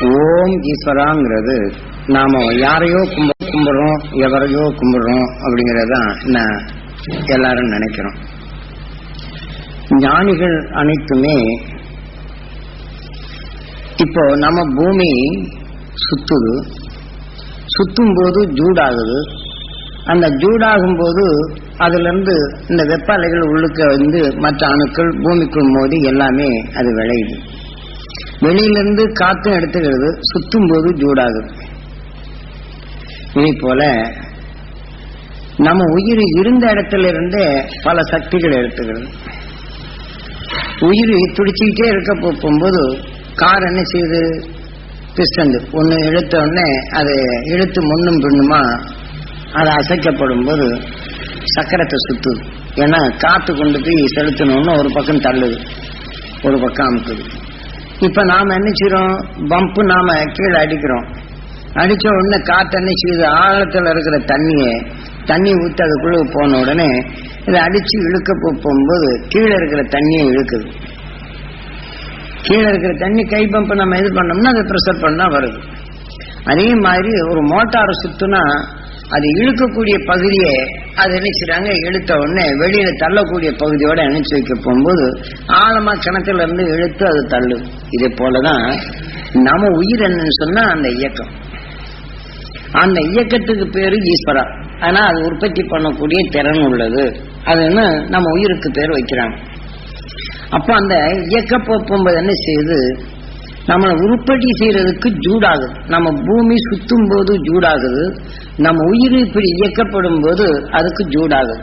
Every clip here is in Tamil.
ஓம் ஈஸ்வராங்கிறது நாம யாரையோ கும்பிடுறோம் எவரையோ கும்பிடுறோம் அப்படிங்கறதுதான் நான் எல்லாரும் நினைக்கிறோம். ஞானிகள் அனைத்துமே இப்போ நம்ம பூமி சுத்துது. சுத்தும் போது ஜூடாகுது அந்த ஜூடாகும் போது அதுல இருந்து இந்த வெப்ப அலைகள் உள்ளுக்க வந்து மற்ற அணுக்கள் பூமிக்குள் மோதி எல்லாமே அது விளையுது. வெளியிலிருந்து காத்தும் எடுத்துக்கிறது சுத்தும் போது ஜூடாகுது இதே போல நம்ம உயிர் இருந்த இடத்துல இருந்தே பல சக்திகள் எடுத்துக்கிறது. உயிர் துடிச்சுக்கிட்டே இருக்க போகும்போது கார் என்ன செய்யுது? பிஸ்டன் ஒன்று இழுத்த உடனே அது இழுத்து முன்னும் பின்னுமா அது அசைக்கப்படும் போது சக்கரத்தை சுத்துது. ஏன்னா காத்து கொண்டு போய் செலுத்தணும்னு ஒரு பக்கம் தள்ளுது. ஒரு பக்கம் அமுக்குது. இப்ப நாம என்ன செய்றோம்? பம்பு நாம கீழே அடிக்கிறோம். அடிச்ச உடனே காத்து என்ன செய்யுது? ஆழத்துல இருக்கிற தண்ணியை தண்ணி ஊத்தி அதுக்குள்ள போன உடனே இதை அடிச்சு இழுக்க போ- போகும்போது கீழே இருக்கிற தண்ணியை இழுக்குது. கீழே இருக்கிற தண்ணி கை பம்பு நம்ம இது பண்ணோம்னா அதை ப்ரெஷர் பண்ணா வருது. அதே மாதிரி ஒரு மோட்டார் சுத்துனா அது இழுக்கக்கூடிய பகுதியை அது என்ன செய்றாங்க? இழுத்த உடனே வெளியில தள்ளக்கூடிய பகுதியோட இணைச்சு வைக்க போகும்போது ஆழமா கிணத்துல இருந்து இழுத்து அது தள்ளு இதே போலதான் நம்ம உயிர் என்னன்னு சொன்னா அந்த இயக்கம். அந்த இயக்கத்துக்கு பேரு ஈஸ்வரா. ஆனா அது உற்பத்தி பண்ணக்கூடிய திறன் உள்ளது. அதுன்னு நம்ம உயிருக்கு பேர் வைக்கிறாங்க. அப்ப அந்த இயக்க போகும்போது என்ன செய்யுது? நம்மளை உற்பத்தி செய்யறதுக்கு ஜூடாகுது நம்ம பூமி சுத்தும் போது ஜூடாகுது நம்ம உயிர் இப்படி இயக்கப்படும் போது அதுக்கு ஜூடாகுது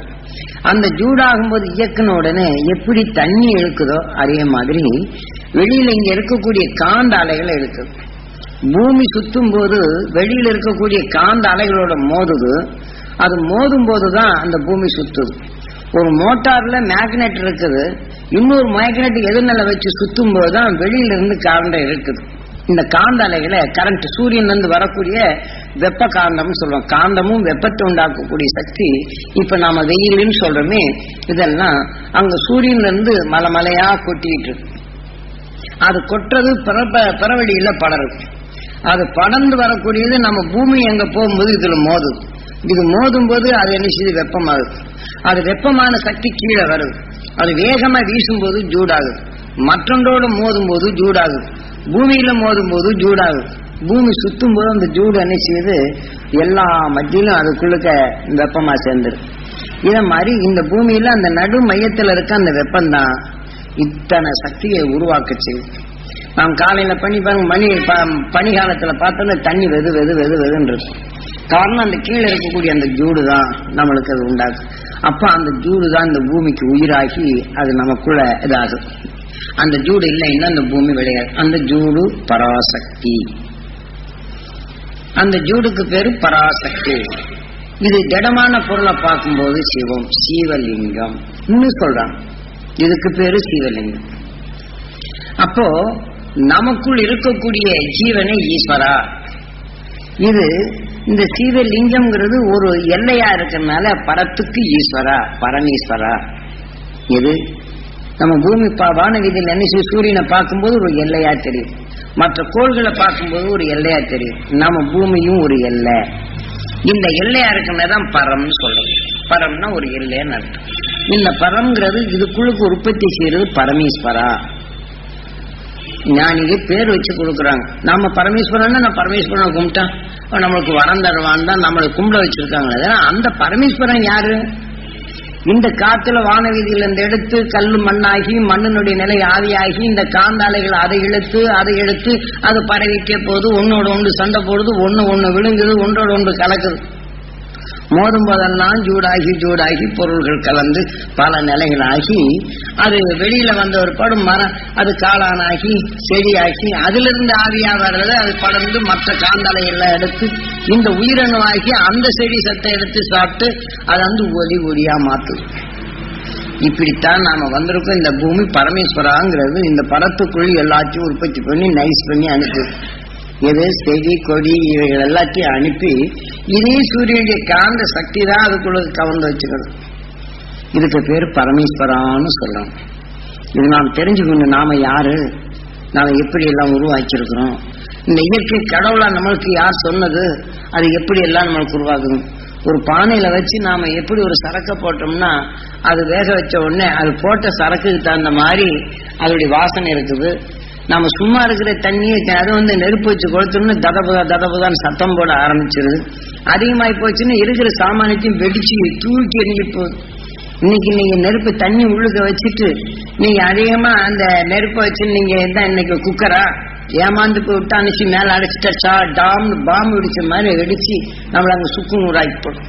அந்த ஜூடாகும் போது இயக்கின உடனே எப்படி தண்ணி இழுக்குதோ அதே மாதிரி வெளியில இங்க இருக்கக்கூடிய காந்த அலைகளை இழுக்குது. பூமி சுத்தும் போது வெளியில இருக்கக்கூடிய காந்த அலைகளோட மோதுது. அது மோதும் போதுதான் அந்த பூமி சுத்துது. ஒரு மோட்டார்ல மேக்னெட் இருக்குது. இன்னொரு மேக்னெட் எதிர்நில வச்சு சுத்தும் போதுதான் வெளியில இருந்து காந்த இருக்குது இந்த காந்த அலைகளை கரண்ட் சூரியன் இருந்து வரக்கூடிய வெப்ப காந்தம் சொல்லுவோம் காந்தமும் வெப்பத்தை உண்டாக்கக்கூடிய சக்தி இப்ப நாம வெயிலுன்னு சொல்றோமே இதெல்லாம் அங்க சூரியன்ல இருந்து மலை மலையா கொட்டிட்டு இருக்கு. அது கொட்டுறது பிறப்ப பிறவெளியில அது படர்ந்து வரக்கூடியது நம்ம பூமி எங்க போகும்போது இதுல மோதுது. இது மோதும் போது அது என்ன செய்யுது வெப்பமாகுது. அது வெப்பமான சக்தி கீழே வருது. அது வேகமா வீசும்போது ஜூடாகுது மற்றொன்றோடு மோதும் போது ஜூடாகுது பூமியில மோதும் போது ஜூடாகுது பூமி சுத்தும் போது அந்த ஜூடு என்ன செய்யுது? எல்லா மத்தியிலும் அதுக்குள்ளுக்க வெப்பமா சேர்ந்துரு இத மாதிரி இந்த பூமியில அந்த நடு மையத்துல இருக்க அந்த வெப்பம்தான் இத்தனை சக்தியை உருவாக்குச்சு நாம் காலையில பண்ணி பாருங்க மணி ப- பனி காலத்துல பார்த்தோன்னா தண்ணி வெது வெது வெது வெதுன்னு இருக்கும். காரணம் அந்த கீழே இருக்கக்கூடிய அந்த ஜூடு தான் நம்மளுக்கு அது உண்டாகும் அப்ப அந்த ஜூடு தான் இந்த பூமிக்கு உயிராகி அது நமக்குள்ள இதாகும். அந்த ஜூடு இல்லைன்னா அந்த பூமி விளையாது. அந்த ஜூடு பராசக்தி. அந்த ஜூடுக்கு பேரு பராசக்தி. இது திடமான பொருளை பார்க்கும்போது சிவம் சீவலிங்கம் இன்னும் சொல்றான் இதுக்கு பேரு சீவலிங்கம். அப்போ நமக்குள் இருக்கக்கூடிய ஜீவனை ஈஸ்வரா. இது இந்த சீவலிங்கம்ங்கிறது ஒரு எல்லையா இருக்கிறதுனால பரத்துக்கு ஈஸ்வரா பரமீஸ்வரா. இது நம்ம பூமி பா வானவீதியில் என்ன சூரியனை பார்க்கும்போது ஒரு எல்லையா தெரியும். மற்ற கோள்களை பார்க்கும்போது ஒரு எல்லையா தெரியும். நம்ம பூமியும் ஒரு எல்லை. இந்த எல்லையா தான் பரம்னு சொல்றது பரம்னா ஒரு எல்லைன்னு அர்த்தம். இந்த பரம்ங்கிறது இதுக்குள்ளுக்கு உற்பத்தி செய்யறது பரமேஸ்வரா. ஞானிக்கு பேர் வச்சு கொடுக்குறாங்க. நாம பரமேஸ்வரன் நான் பரமேஸ்வரனை கும்பிட்டேன். நம்மளுக்கு வரம் தருவான் தான் நம்மளை கும்பிட வச்சிருக்காங்க அந்த பரமேஸ்வரன் யாரு? இந்த காத்துல வானவீதியில இருந்து எடுத்து கல்லு மண்ணாகி மண்ணினுடைய நிலை ஆவியாகி இந்த காந்தாலைகள் அதை இழுத்து அதை எடுத்து அது பரவிக்க போகுது ஒன்னோட ஒன்று சண்டை போடுது ஒன்று ஒன்று விழுங்குது ஒன்றோட ஒன்று கலக்குது. மோதும் போதெல்லாம் சூடாகி சூடாகி பொருள்கள் கலந்து பல நிலைகளாகி அது வெளியில வந்த ஒரு படும் மரம் அது காளானாகி செடியாக்கி அதிலிருந்து ஆவியா வர்றது அது படர்ந்து மற்ற காந்தலையெல்லாம் எடுத்து இந்த உயிரணுவாகி அந்த செடி சத்தை எடுத்து சாப்பிட்டு அதை வந்து ஒலி ஒலியா மாத்துது. இப்படித்தான் நாம வந்திருக்கோம். இந்த பூமி பரமேஸ்வராங்கிறது இந்த படத்துக்குள் எல்லாத்தையும் உற்பத்தி பண்ணி நைஸ் பண்ணி அனுப்புது எது? செடி கொடி இவைகள் எல்லாத்தையும் அனுப்பி இதே சூரியனுடைய காந்த சக்தி தான் அதுக்குள்ள கவர்ந்து வச்சுக்கணும். இதுக்கு பேர் பரமேஸ்வரான்னு சொல்லணும். இது நாம் தெரிஞ்சுக்கணும் நாம யாரு? நாம எப்படி எல்லாம் உருவாக்கியிருக்கிறோம்? இந்த இயற்கை கடவுளா நம்மளுக்கு யார் சொன்னது? அது எப்படி எல்லாம் நம்மளுக்கு உருவாகுது? ஒரு பானையில வச்சு நாம எப்படி ஒரு சரக்கை போட்டோம்னா அது வேக வச்ச உடனே அது போட்ட சரக்குக்கு தகுந்த மாதிரி அதோடைய வாசனை இருக்குது. நம்ம சும்மா இருக்கிற தண்ணியை அது வந்து நெருப்பு வச்சு கொளுத்தணும்னு ததபுதா ததபுதான்னு சத்தம் போட ஆரம்பிச்சிருது. அதிகமாகி போச்சுன்னா இருக்கிற சாமானியத்தையும் வெடிச்சு தூக்கி எரிஞ்சு போகுது. இன்னைக்கு நீங்க நெருப்பு தண்ணி உள்ளுக்க வச்சுட்டு நீங்க அதிகமா அந்த நெருப்பை வச்சு நீங்க என்ன இன்னைக்கு குக்கரா? ஏமாந்து போட்டு விட்டு அனுப்பிச்சு மேல அடைச்சிட்டா டாம்னு பாம்பு வெடிச்ச மாதிரி வெடிச்சு நம்மள அங்க சுக்கு நூறாக்கி போடும்.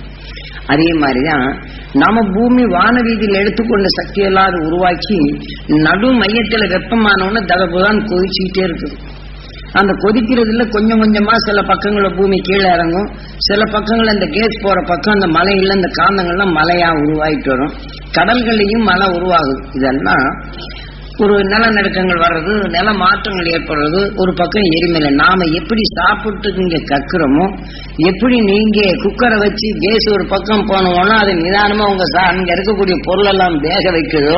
அதே மாதிரிதான் நம்ம பூமி வானவீதியில் எடுத்துக்கொண்ட சக்தியெல்லாம் அது உருவாக்கி நடு மையத்துல வெப்பமானவன தகப்புதான் கொதிச்சுக்கிட்டே இருக்குது. அந்த கொதிக்கிறதுல கொஞ்சம் கொஞ்சமா சில பக்கங்கள பூமி கீழே இறங்கும். சில பக்கங்கள்ல இந்த கேஸ் போற பக்கம் அந்த மலையில இந்த காந்தங்கள்லாம் மலையா உருவாயிட்டு வரும். கடல்கள்லையும் மழை உருவாகுது. இதெல்லாம் ஒரு நிலநடுக்கங்கள் வர்றது நில மாற்றங்கள் ஏற்படுறது ஒரு பக்கம் எரிமலை. நாம எப்படி சாப்பிட்டு இங்க கக்குறோமோ எப்படி நீங்க குக்கரை வச்சு கேஸ் ஒரு பக்கம் போனோம்னா அது நிதானமா உங்க சா- அங்க இருக்கக்கூடிய பொருள் எல்லாம் வேக வைக்குதோ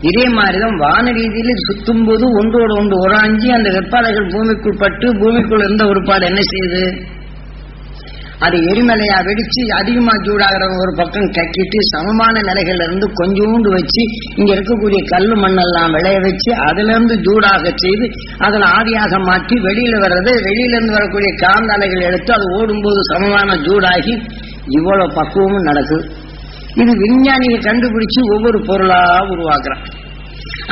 இதே மாதிரிதான் வான ரீதியில சுத்தும் போது ஒன்றோடு ஒன்று உராஞ்சி அந்த வெப்பாலைகள் பூமிக்குள் பட்டு பூமிக்குள் இருந்த ஒரு பாடு என்ன செய்யுது? அது எரிமலையா வெடிச்சு அதிகமா சூடாகிற ஒரு பக்கம் கக்கிட்டு சமமான நிலைகள்ல இருந்து கொஞ்சோண்டு வச்சு இங்க இருக்கக்கூடிய கல்லு மண்ணெல்லாம் விளைய வச்சு அதுல இருந்து சூடாக செய்து அதில் ஆவியாக மாற்றி வெளியில வர்றது வெளியில இருந்து வரக்கூடிய காந்த அலைகள் எடுத்து அது ஓடும்போது சமமான சூடாகி இவ்வளவு பக்குவமும் நடக்குது. இது விஞ்ஞானிகள் கண்டுபிடிச்சு ஒவ்வொரு பொருளா உருவாக்குறான்.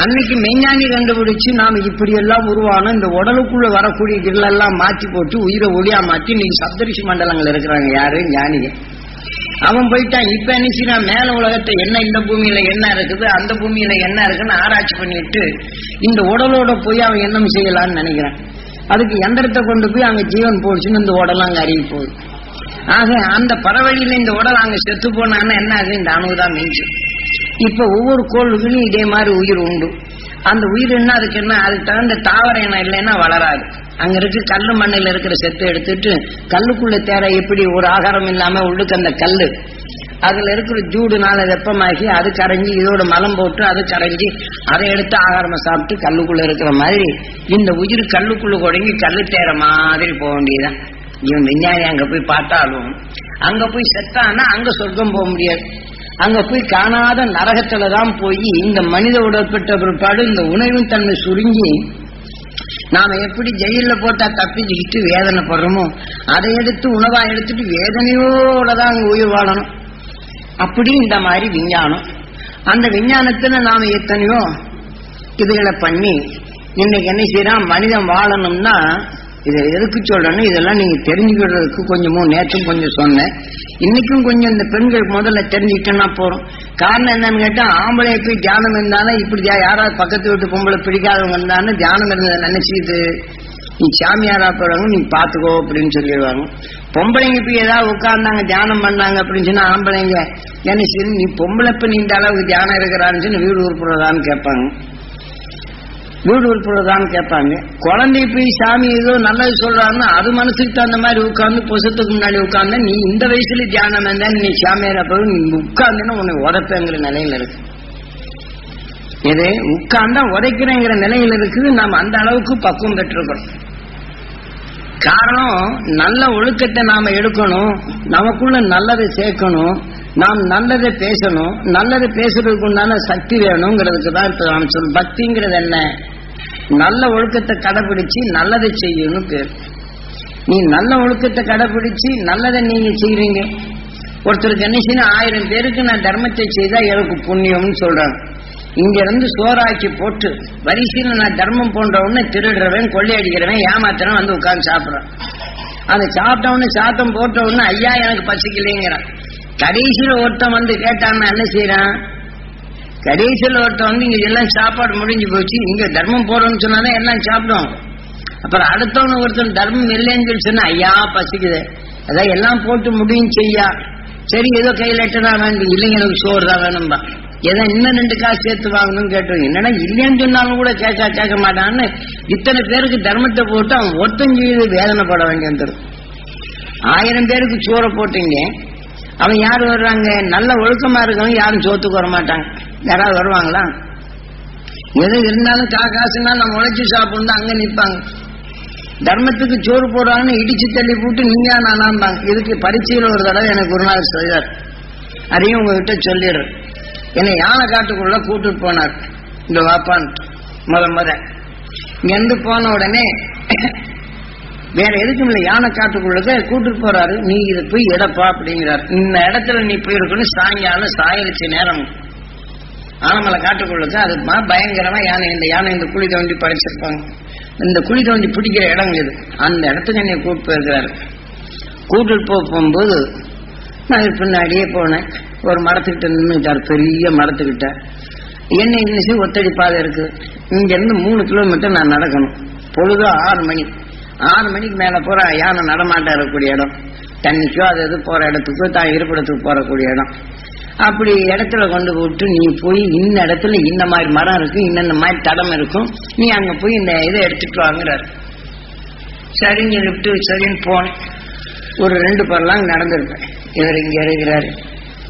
அன்னைக்கு மெய்ஞானி கண்டுபிடிச்சு நாம இப்படி எல்லாம் உருவானோம் இந்த உடலுக்குள்ள வரக்கூடிய இதெல்லாம் மாற்றி போட்டு உயிரை ஒளியா மாற்றி இன்னைக்கு சப்தரிஷி மண்டலங்கள் இருக்கிறாங்க யாரு? ஞானிக அவன் போயிட்டான். இப்ப என்ன மேல உலகத்தை என்ன இந்த பூமியில என்ன இருக்குது? அந்த பூமியில என்ன இருக்குன்னு ஆராய்ச்சி பண்ணிட்டு இந்த உடலோட போய் அவன் என்ன செய்யலாம்னு நினைக்கிறான். அதுக்கு எந்திரத்தை கொண்டு போய் அங்க ஜீவன் போடுச்சுன்னு இந்த உடல் அங்க அறிவி போகுது. ஆக அந்த பறவழியில இந்த உடல் அங்க செத்து போனான்னா என்ன ஆகுது? இந்த அணுதான் மிஞ்சும் இப்ப ஒவ்வொரு கோள்களையும் இதே மாதிரி உயிர் உண்டு. அந்த உயிர் என்ன அதுக்கு என்ன அதுக்கு தகுந்த தாவர இனம் இல்லைன்னா வளராது. அங்க இருக்கு கல்லு மண்ணில் இருக்கிற செத்தை எடுத்துட்டு கல்லுக்குள்ள தேர எப்படி ஒரு ஆகாரம் இல்லாம உள்ளுக்கு அந்த கல்லு? அதுல இருக்கிற ஜூடுனால வெப்பமாகி அது கரைஞ்சி இதோட மலம் போட்டு அது கரைஞ்சி அதை எடுத்து ஆகாரமா சாப்பிட்டு கல்லுக்குள்ள இருக்கிற மாதிரி இந்த உயிர் கல்லுக்குள்ள குடங்கி கல்லு தேர மாதிரி போக வேண்டியதுதான். இவன் விஞ்ஞானி அங்க போய் பார்த்தாலும் அங்க போய் செத்தானா அங்க சொர்க்கம் போக முடியாது. அங்க போய் காணாத நரகத்துலதான் போய் இந்த மனித உடற்பட்ட பிற்பாடு இந்த உணவின் தன்மை சுருங்கி நாம எப்படி ஜெயில போட்டா தப்பிச்சுக்கிட்டு வேதனைப்படுறோமோ அதை எடுத்து உணவா எடுத்துட்டு வேதனையோட தான் அங்க உயிர் வாழணும். அப்படி இந்த மாதிரி விஞ்ஞானம். அந்த விஞ்ஞானத்துல நாம எத்தனையோ இதுகளை பண்ணி இன்னைக்கு என்ன செய்யறான்? மனிதன் வாழணும்னா இதை எதுக்கு சொல்றேன்னு இதெல்லாம் நீங்க தெரிஞ்சுக்கிறதுக்கு கொஞ்சமும் நேற்றும் கொஞ்சம் சொன்னேன். இன்னைக்கும் கொஞ்சம் இந்த பெண்கள் முதல்ல தெரிஞ்சுக்கிட்டோம்னா போறோம். காரணம் என்னன்னு கேட்டா ஆம்பளை போய் தியானம் இருந்தாலும் இப்படி யாராவது பக்கத்து வீட்டு பொம்பளை பிடிக்காதவங்க இருந்தாலும் தியானம் இருந்ததை நினைச்சிட்டு நீ சாமியாரா போறவங்க நீ பாத்துக்கோ அப்படின்னு சொல்லிடுவாங்க. பொம்பளைங்க போய் ஏதாவது உட்கார்ந்தாங்க தியானம் பண்ணாங்க அப்படின்னு சொன்னா ஆம்பளைங்க நினைச்சு நீ பொம்பளை இப்ப நீ இந்த அளவுக்கு தியானம் இருக்கிறான்னு சொல்லி வீடு உருப்புறதான்னு கேட்பாங்க. வீடு உறுப்புறதான்னு கேட்பாங்க. குழந்தை போய் சாமி ஏதோ நல்லது சொல்றாங்கன்னா அது மனசுக்கு தகுந்த மாதிரி உட்காந்து பொசத்துக்கு முன்னாடி உட்காந்து நீ இந்த வயசுல தியானம் இருந்தா நீ சாமியாரா போய் நீ உட்காந்துன்னா உன்னை உதப்பேங்கிற நிலையில இருக்கு. இது உட்கார்ந்தா உதைக்கிறேங்கிற நிலையில இருக்குது. நாம் அந்த அளவுக்கு பக்குவம் பெற்றிருக்கிறோம். காரணம் நல்ல ஒழுக்கத்தை நாம எடுக்கணும். நமக்குள்ள நல்லதை சேர்க்கணும். நாம் நல்லதை பேசணும். நல்லதை பேசுறதுக்கு உண்டான சக்தி வேணுங்கிறதுக்கு தான் இப்ப நான் சொல் பக்திங்கிறது என்ன? நல்ல ஒழுக்கத்தை கடைபிடிச்சு நல்லதை செய்யணும் பேர். நீ நல்ல ஒழுக்கத்தை கடைபிடிச்சு நல்லதை நீங்க செய்யறீங்க ஒருத்தருக்கு என்ன செய்யணும்? ஆயிரம் பேருக்கு நான் தர்மத்தை செய்தா எனக்கு புண்ணியம்னு சொல்றாங்க. இங்க இருந்து சோறாக்கி போட்டு வரிசையில் நான் தர்மம் போன்றவன்னு திருடுறவன் கொள்ளையடிக்கிறவன் ஏமாத்துறவன் வந்து உட்கார்ந்து சாப்பிட்றான். அந்த சாப்பிட்டவனு சாத்தம் போட்டவனு ஐயா எனக்கு பசிக்கலைங்கிறான். கடைசியில ஒருத்தன் வந்து கேட்டான் என்ன செய்யறான்? கடைசியில் ஒருத்தன் வந்து இங்க எல்லாம் சாப்பாடு முடிஞ்சு போச்சு இங்க தர்மம் போறோம்னு சொன்னாதான் எல்லாம் சாப்பிடும். அப்புறம் அடுத்தவங்க ஒருத்தன் தர்மம் இல்லைன்னு சொல்லி சொன்னா ஐயா பசிக்குது. அதான் எல்லாம் போட்டு முடியும் செய்யா. சரி ஏதோ கையில எட்டதான் வேணும் இல்லைங்க எனக்கு சோறு தான் வேணும்பா. ஏதோ இன்னும் ரெண்டு காசு சேர்த்து வாங்கணும்னு கேட்டோம். என்னன்னா இல்லைன்னு சொன்னாலும் கூட கேட்க கேட்க மாட்டான்னு இத்தனை பேருக்கு தர்மத்தை போட்டு அவன் ஒருத்தன் செய்து வேதனைப்பட வேண்டி வந்துடும் ஆயிரம் பேருக்கு சோறை போட்டீங்க. அவன் யார் வர்றாங்க? நல்ல ஒழுக்கமா இருக்கவங்க யாரும் சோத்துக்கு வர மாட்டாங்க யாராவது வருவாங்களா? எது இருந்தாலும் கா நம்ம உழைச்சி சாப்பிடணும் அங்க நிப்பாங்க. தர்மத்துக்கு சோறு போடுறாங்கன்னு இடிச்சு தள்ளி போட்டு நீங்க நானாம்பாங்க. இதுக்கு பரீட்சையில் ஒரு தடவை எனக்கு ஒரு நாள் செய்தார் அதையும் உங்ககிட்ட சொல்லிடுறேன். என்னை யானை காட்டுக்குள்ள கூட்டிட்டு போனார். இந்த வாப்பான் முத முத. இங்கிருந்து போன உடனே வேற எதுக்கும் இல்லை யானை காட்டுக்குள்ளத கூட்டிட்டு போறாரு. நீ இதை போய் இடப்பா அப்படிங்கிறார். இந்த இடத்துல நீ போயிருக்கணும். சாயங்காலம் சாயலிச்சு நேரம். ஆனமலை காட்டுக்குள்ளது அது பயங்கரமா யானை இந்த யானை இந்த குழி தோண்டி படைச்சிருப்பாங்க இந்த குழி தோண்டி பிடிக்கிற இடம் இது. அந்த இடத்துக்கு என்னை கூட்டு போயிருக்கிறாரு. கூட்டிட்டு போக போகும்போது நான் பின்னாடியே போனேன். ஒரு மரத்துக்கிட்ட நின்றுட்டார் பெரிய மரத்துக்கிட்ட. என்ன இன்னிச்சு ஒத்தடி பாதை இருக்கு. இங்கேருந்து மூணு கிலோமீட்டர் நான் நடக்கணும். பொழுது ஆறு மணி. ஆறு மணிக்கு மேல போற யானை நடமாட்டம் இருக்கக்கூடிய இடம். தண்ணிக்கோ அது இது போற இடத்துக்கோ தான் இருப்பிடத்துக்கு போறக்கூடிய இடம். அப்படி இடத்துல கொண்டு போட்டு நீ போய் இந்த இடத்துல இந்த மாதிரி மரம் இருக்கும் இன்னென்ன மாதிரி தடம் இருக்கும் நீ அங்க போய் இந்த இதை எடுத்துட்டு வாங்குறாரு. சரின்னு சொல்லிட்டு சரின்னு போனேன். ஒரு ரெண்டு பரலாம் நடந்திருப்பேன். இவர் இங்க இருக்கிறாரு.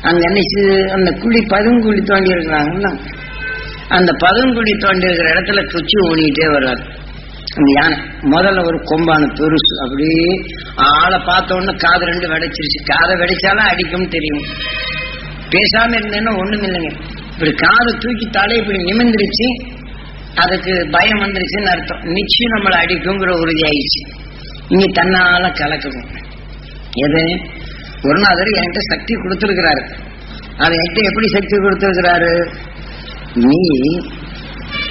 அங்க என்ன அந்த குழி பதுங்குழி தோண்டி இருக்கிறாங்கன்னா அந்த பதுங்குழி தோண்டி இருக்கிற இடத்துல குச்சி ஊனிக்கிட்டே வர்றாரு. அந்த யானை. முதல்ல ஒரு கொம்பான பெருசு. அப்படியே ஆளை பார்த்த உடனே காது ரெண்டு வெடைச்சிருச்சு. காதை விடைச்சாலும் அடிக்கும் தெரியும். பேசாம இருந்தேன்னா ஒண்ணும் இல்லைங்க. இப்படி காதை தூக்கி தலை இப்படி நிமிந்துருச்சு அதுக்கு பயம் வந்துருச்சுன்னு அர்த்தம். நிச்சயம் நம்மளை அடிக்குங்கிற உறுதி ஆயிடுச்சு இங்க தன்னால கலக்குது எது? குருநாதர் என்கிட்ட சக்தி கொடுத்துருக்கிறாரு. அதை என்கிட்ட எப்படி சக்தி கொடுத்துருக்கிறாரு? நீ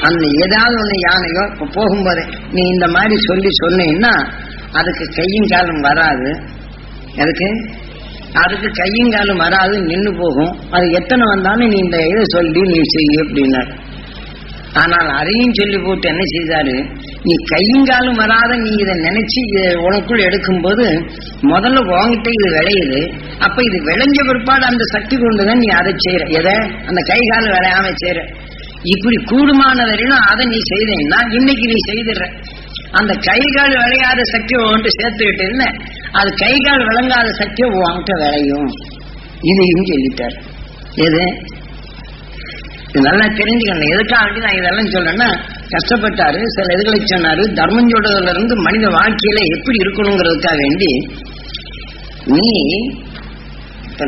அந்த ஏதாவது ஒண்ணு யானையோ இப்ப போகும்போதே நீ இந்த மாதிரி சொல்லி சொன்னீங்கன்னா அதுக்கு கையும் காலும் வராது. அதுக்கு அதுக்கு கையும் காலும் வராது நின்று போகும். அது எத்தனை வந்தாலும் நீ இந்த இதை சொல்லி நீ செய்ய அப்படின்னாரு. ஆனால் அதையும் சொல்லி போட்டு என்ன செய்தாரு? நீ கையும் காலும் வராத நீ இதை நினைச்சு இதை உனக்குள் எடுக்கும்போது முதல்ல உங்ககிட்ட இது விளையுது. அப்ப இது விளைஞ்ச பிற்பாடு அந்த சக்தி கொண்டுதான் நீ அதை செய்யற எதை? அந்த கை கால் விளையாம செய்யற இப்படி கூடுமான வரையிலும் அதை நீ செய்தேன்னா இன்னைக்கு நீ செய்திடுற. அந்த கை கால் விளையாத சக்தி உன்கிட்ட சேர்த்துக்கிட்டு அது கை கால் விளங்காத சக்தி உன்கிட்ட விளையும். இதையும் சொல்லிட்டார். எது? இதெல்லாம் நல்லா தெரிஞ்சுக்கணும். எதுக்காக வேண்டி நான் இதெல்லாம் சொல்றேன்னா கஷ்டப்பட்டாரு சில இதுகளை சொன்னாரு. தர்மம் சொல்றதுல இருந்து மனித வாழ்க்கையில எப்படி இருக்கணுங்கிறதுக்காக வேண்டி நீ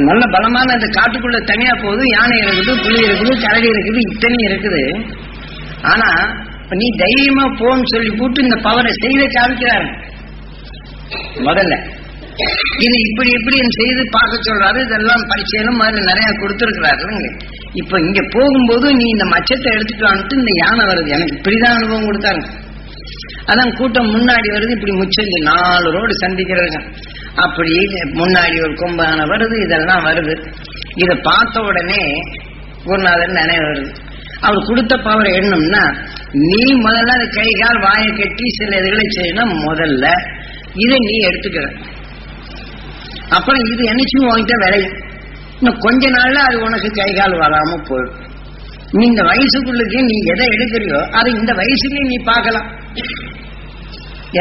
நல்ல பலமான அந்த காட்டுக்குள்ள தனியா போகுது யானை இருக்குது புலி இருக்குது கரடி இருக்குது இத்தனை இருக்குது. ஆனா நீ தைரியமா போன்னு சொல்லி போட்டு இந்த பவரை செய்த காமிக்கிறாரு. முதல்ல. இது இப்படி இப்படி செய்து பார்க்க சொல்றாரு. இதெல்லாம் பரிச்சயம் மாதிரி நிறைய கொடுத்துருக்கிறாருங்க இப்ப இங்க போகும்போது நீ இந்த மச்சத்தை எடுத்துட்டு வந்துட்டு இந்த யானை வருது. எனக்கு இப்படிதான் அனுபவம் கொடுத்தாரு. அதான் கூட்டம் முன்னாடி வருது. இப்படி முச்சந்து நாலு ரோடு சந்திக்கிறாங்க. அப்படி முன்னாடி ஒரு கொம்பான வருது. இதெல்லாம் வருது. இதை பார்த்த உடனே குருநாதர் நினைவு வருது. அவர் கொடுத்த பவர் என்னம்னா நீ முதல்ல அந்த கை கால் வாயை கட்டி சில இதுகளை செய்யணும் முதல்ல. இதை நீ எடுத்துக்கிற. அப்புறம் இது என்னச்சும் உன்கிட்ட விளையும் இன்னும் கொஞ்ச நாள்ல அது உனக்கு கை கால் வராம போயிடும். நீ இந்த வயசுக்குள்ளுக்கு நீ எதை எடுக்கிறியோ அது இந்த வயசுலயும் நீ பார்க்கலாம்.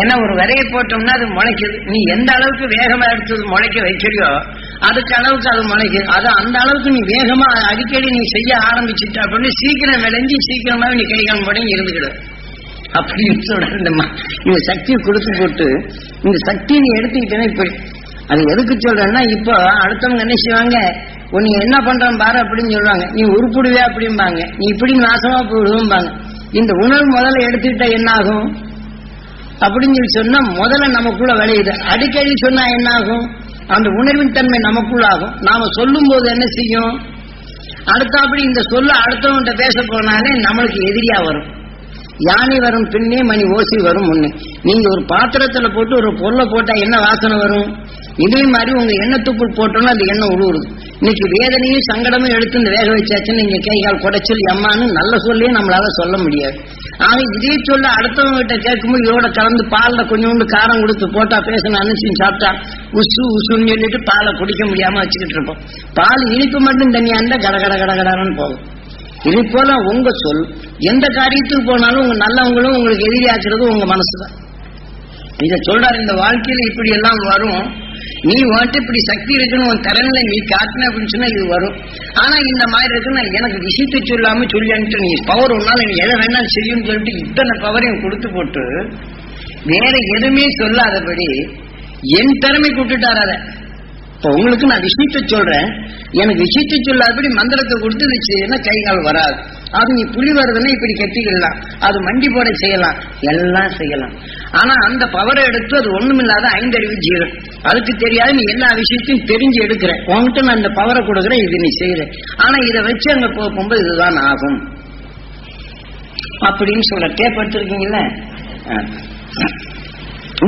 ஏன்னா ஒரு விதையை போட்டோம்னா அது முளைக்குது. நீ எந்த அளவுக்கு வேகமா எடுத்து முளைக்க வைக்கிறியோ அதுக்கு அளவுக்கு அது முளைக்குது அது அந்த அளவுக்கு நீ வேகமா அடிக்கடி நீ செய்ய ஆரம்பிச்சுட்ட அப்படின்னு சீக்கிரம் விளைஞ்சு சீக்கிரமாவே நீ கைகால் போடையும் இருந்துக்கிடு. அப்படின்னு சொல்றேன்மா இந்த சக்தியை கொடுத்து போட்டு இந்த சக்தியை நீ எடுத்துக்கிட்டேன்னா இப்படி. அது எதுக்கு சொல்றேன்னா இப்போ அடுத்தவங்க என்ன செய்வாங்க? உன்னை என்ன பண்றான் பாரு அப்படின்னு சொல்லுவாங்க. நீ உருப்பிடுவே அப்படிம்பாங்க. நீ இப்படி நாசமா போயிடுவோம்பாங்க. இந்த உணர்வு முதல்ல எடுத்துக்கிட்டா என்ன ஆகும்? அப்படின்னு சொல்லி சொன்னா முதல்ல நமக்குள்ள விளையுது. அடிக்கடி சொன்னா என்ன ஆகும் அந்த உணர்வின் தன்மை நமக்குள்ள ஆகும் நாம சொல்லும் போது என்ன செய்யும்? அடுத்தாப்படி இந்த சொல்ல அடுத்தவன்கிட்ட பேச போனாலே நம்மளுக்கு எதிரியா வரும். யானை வரும் பின்னே மணி ஓசி வரும் முன்னே. நீங்க ஒரு பாத்திரத்துல போட்டு ஒரு பொருளை போட்டா என்ன வாசனை வரும்? இதே மாதிரி உங்க எண்ணத்துக்குள் போட்டோம்னா அந்த எண்ணம் உழுவுறது. இன்னைக்கு வேதனையும் சங்கடமும் எடுத்து இந்த வேக வச்சாச்சுன்னு நீங்க கை கால் குடைச்சல் எம்மான்னு நல்ல சொல்லியே நம்மளால சொல்ல முடியாது. ஆக இதே சொல்ல அடுத்தவங்க கிட்ட கேட்கும்போது இதோட கலந்து பாலில் கொஞ்சோண்டு காரம் கொடுத்து போட்டா பேசணும் அனுசின்னு சாப்பிட்டா உசு உசுன்னு சொல்லிட்டு பாலை குடிக்க முடியாம வச்சுக்கிட்டு இருப்போம். பால் இனிப்பு மட்டும் தனியா இருந்தா கட கட கட போகும். இது போல உங்க சொல் எந்த காரியத்துக்கு போனாலும் உங்க நல்லவங்களும் உங்களுக்கு எதிரியாக்குறது உங்க மனசுதான். இத சொல்றாரு இந்த வாழ்க்கையில இப்படி எல்லாம் வரும். நீ வந்துட்டு இப்படி சக்தி இருக்குன்னு உன் திறன்ல நீ காட்டின அப்படின்னு சொன்னா இது வரும். ஆனா இந்த மாதிரி இருக்குன்னா எனக்கு விஷயத்தை சொல்லாம சொல்லி நீ பவர் ஒன்னால நீ எதை வேணாலும் செய்யும்னு சொல்லிட்டு இத்தனை பவரையும் கொடுத்து போட்டு வேற எதுவுமே சொல்லாதபடி என் திறமை விட்டுட்டார் அதை இப்ப உங்களுக்கு நான் விஷயத்தை சொல்றேன். எனக்கு விஷயத்த சொல்லாதபடி மந்திரத்தை கொடுத்து கை கால் வராது. அது நீ புலி வருதுன்னா இப்படி கட்டிக்கலாம் அது மண்டி போட செய்யலாம். எல்லாம் செய்யலாம். ஆனா அந்த பவரை எடுத்து அது ஒண்ணுமில்லாத ஐந்தறிவு ஜீவன் அதுக்கு தெரியாது நீ எல்லா விஷயத்தையும் தெரிஞ்சு எடுக்கிற. உன்கிட்ட நான் இந்த பவரை கொடுக்குறேன் இது நீ செய்யற ஆனா இதை வச்சு அங்க போகும்போது இதுதான் ஆகும். அப்படின்னு சொல்ற. டேப் ஆ.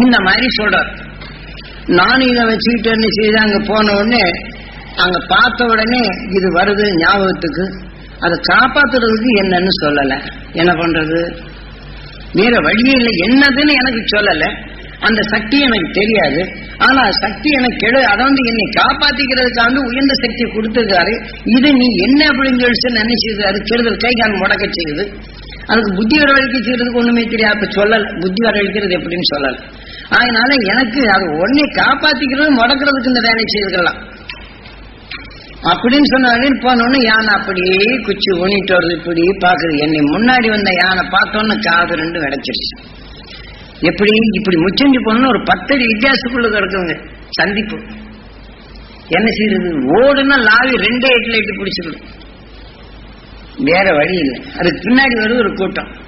இந்த மாதிரி சொல்றார். நானும் இதை வச்சுக்கிட்டேன்னு செய்து அங்க போன உடனே அங்க பார்த்த உடனே இது வருது ஞாபகத்துக்கு. அதை காப்பாத்துறதுக்கு என்னன்னு சொல்லல. என்ன பண்றது? வேற வழியே இல்லை. என்னதுன்னு எனக்கு சொல்லல. அந்த சக்தி எனக்கு தெரியாது. ஆனா சக்தி எனக்கு கெடு. அதை வந்து என்னை காப்பாத்திக்கிறதுக்காக உயர்ந்த சக்தி கொடுத்துருக்காரு. இது நீ என்ன அப்படின்னு சொல்லி நினைச்சது அது கெடுதல் கை கால் முடக்க செய்யுது. அதுக்கு புத்தி வரவழைக்க செய்யறதுக்கு ஒண்ணுமே தெரியாது. அப்ப சொல்லல. புத்தி வரவழைக்கிறது எப்படின்னு சொல்லல. அதனால எனக்கு அது உடனே காப்பாத்திக்கிறது முடக்கிறதுக்கு இந்த வேலை செய்துக்கலாம். அப்படின்னு சொன்னாலே போனோன்னு யானை அப்படியே குச்சி ஊனிட்டு வருது. இப்படி பாக்குது என்னை முன்னாடி வந்த யானை பார்த்தோன்னு காது ரெண்டு விடைச்சிருச்சு. எப்படி? இப்படி முச்சஞ்சு போனோம்னு ஒரு பத்தடி வித்தியாசத்துக்குள்ள கிடக்குங்க சந்திப்பு. என்ன செய்யறது? ஓடுனா லாவி ரெண்டே எட்டுல லைட்டு பிடிச்சிடும் வேற வழி இல்லை. அதுக்கு பின்னாடி வரும் ஒரு கூட்டம்.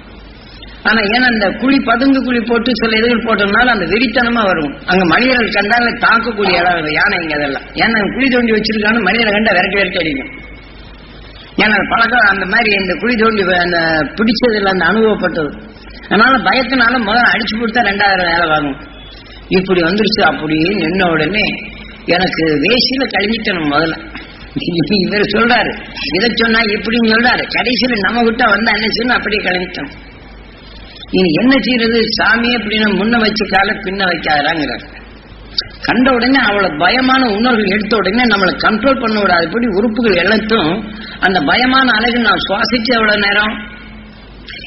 ஆனா ஏன்னா அந்த குழி பதுங்கு குழி போட்டு சில இதுகள் போட்டோம்னால அந்த வெறித்தனமா வரும். அங்க மனிதர்கள் கண்டால தாக்கக்கூடிய இடம் இருக்கும் யானைங்க அதெல்லாம். ஏன்னா குழி தோண்டி வச்சிருக்கான்னு மனிதனை கண்டா விரட்டி விரட்டி அடிக்கும். ஏன்னா பழக்கம் அந்த மாதிரி இந்த குழி தோண்டி அந்த பிடிச்சதுல அந்த அனுபவப்பட்டது. அதனால பயத்தினால முதல்ல அடிச்சு கொடுத்தா ரெண்டாயிரம் வேலை வாங்கும். இப்படி வந்துருச்சு அப்படி நின்ன உடனே எனக்கு வேசியில கழிஞ்சிட்டணும் முதல்ல. இவர் சொல்றாரு. இதை சொன்னா இப்படின்னு சொல்றாரு. கடைசியில் நம்ம கிட்ட வந்தா என்ன செய்யணும்? அப்படியே கழிஞ்சிட்டோம் இனி என்ன செய்யறது? சாமி அப்படின்னு முன்ன வச்சு கால பின்ன வைக்காதாங்கிறார் கண்ட உடனே அவளை பயமான உணர்வுகள் எடுத்த உடனே நம்மளை கண்ட்ரோல் பண்ண விடாதபடி உறுப்புகள் எல்லாத்தும் அந்த பயமான அழகு நான் சுவாசிச்சு எவ்வளவு நேரம்?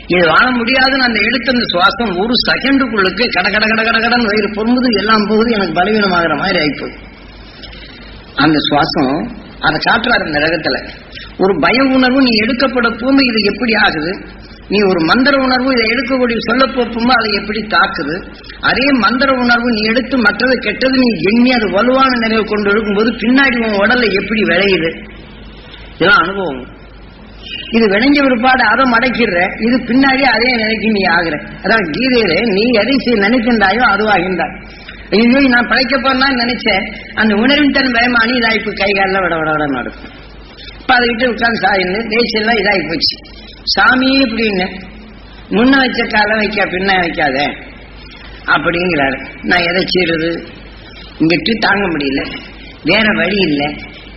இது வாழ முடியாதுன்னு அந்த எடுத்த அந்த சுவாசம் ஒரு செகண்டுக்குள்ளுக்கு கட கட கட கட கடன் வயிறு பொறும்போது எல்லாம் போகுது எனக்கு பலவீனமாகிற மாதிரி ஆயிப்போகுது. அந்த சுவாசம் அதை காட்டுறாரு இந்த ரகத்துல. ஒரு பய உணர்வு நீ எடுக்கப்பட போகும்போது இது எப்படி ஆகுது? நீ ஒரு மந்திர உணர்வு இதை எடுக்கக்கூடிய சொல்ல போப்புமோ அதை எப்படி தாக்குது? அதே மந்திர உணர்வு நீ எடுத்து மற்றது கெட்டது நீ எண்ணி அது வலுவான நிலையை கொண்டு இருக்கும்போது பின்னாடி உன் உடல்ல எப்படி விளையுது? இதெல்லாம் அனுபவம். இது விளைஞ்ச பிற்பாடு அதை மடக்கிடுற. இது பின்னாடி அதே நிலைக்கு நீ ஆகுற. அதான் கீதையில நீ எதை நினைக்கின்றாயோ அதுவாகின்றாய். ஐயோ நான் பழைக்க போறேன்னு நினைச்சேன். அந்த உணர்வின் தன் பயமானி இதாய்ப்பு கை காலில் விட விட விட நடக்கும். இப்ப அதை விட்டு உட்காந்து சாயின்னு தேய்ச்செல்லாம் இதாகி போச்சு சாமி இப்படின்னு முன்ன வச்ச காலை வைக்க பின்ன வைக்காத அப்படிங்கிறாரு. நான் எதை செய்யறது? இங்கிட்டு தாங்க முடியல. வேற வழி இல்லை.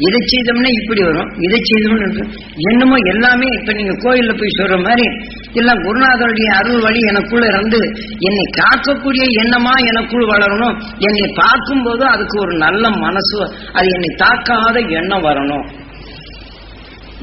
இதை செய்தோம்னா இப்படி வரும் இதை செய்தோம்னு என்னமோ எல்லாமே இப்ப நீங்க கோயில்ல போய் சொல்ற மாதிரி எல்லாம் குருநாதருடைய அருள் வழி எனக்குள்ள இருந்து என்னை காக்கக்கூடிய எண்ணமா எனக்குள் வளரணும். என்னை பார்க்கும்போது அதுக்கு ஒரு நல்ல மனசு அது என்னை தாக்காத எண்ணம் வரணும்.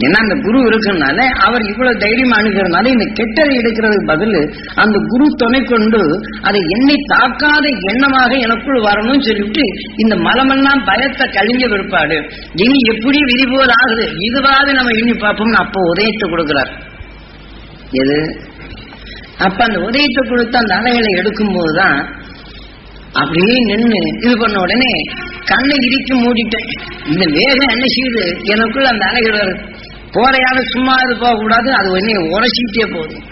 ஏன்னா அந்த குரு இருக்கிறதுனால அவர் இவ்வளவு தைரியம் அணுகிறதுனால இந்த கெட்டதை எடுக்கிறதுக்கு பதில் அந்த குரு துணை கொண்டு அதை என்னை தாக்காத எண்ணமாக எனக்குள் வரணும்னு சொல்லிவிட்டு இந்த மலமெல்லாம் பயத்தை கழிஞ்ச விற்பாடு இனி எப்படி விரிபோல் ஆகுது இதுவாவது நம்ம எண்ணி பார்ப்போம்னு அப்போ உதயத்தை கொடுக்கிறார். எது? அப்ப அந்த உதயத்தை கொடுத்து அந்த அலைகளை எடுக்கும் போதுதான் அப்படியே நின்று இது பண்ண உடனே கண்ணை இறுக்கி மூடிட்டேன். இந்த வேகம் என்ன செய்யுது? எனக்குள்ள அந்த அலைகள் வருது. போறையாவது சும்மா இது போகக்கூடாது. அது ஒன்னே உரைச்சிக்கிட்டே போதும்